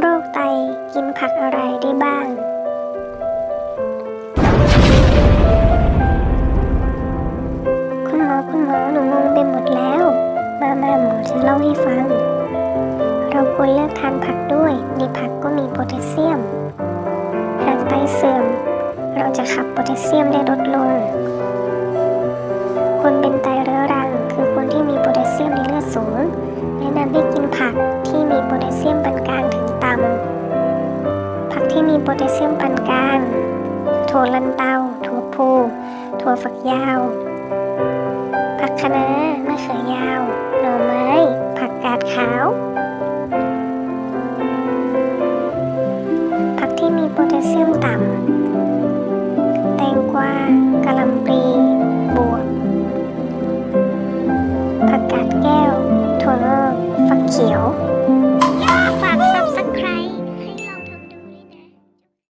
โรคไตกินผักอะไรได้บ้าง คุณหมอคุณหมอหนูงงไปหมดแล้ว มามาหมอจะเล่าให้ฟัง เราควรเลือกทานผักด้วย ในผักก็มีโพแทสเซียม หากไตเสื่อม เราจะขับโพแทสเซียมได้ลดลง คนเป็นไตเรื้อรังคือคนที่มีโพแทสเซียมในเลือดสูงแนะนำให้กิน โพแทสเซียมปานกลาง ถั่วลันเตา ถั่วพูถั่วฝักยาว ผักคะน้ามะเขือยาว หน่อไม้ ผักกาดขาว ผักที่มีโพแทสเซียมต่ำ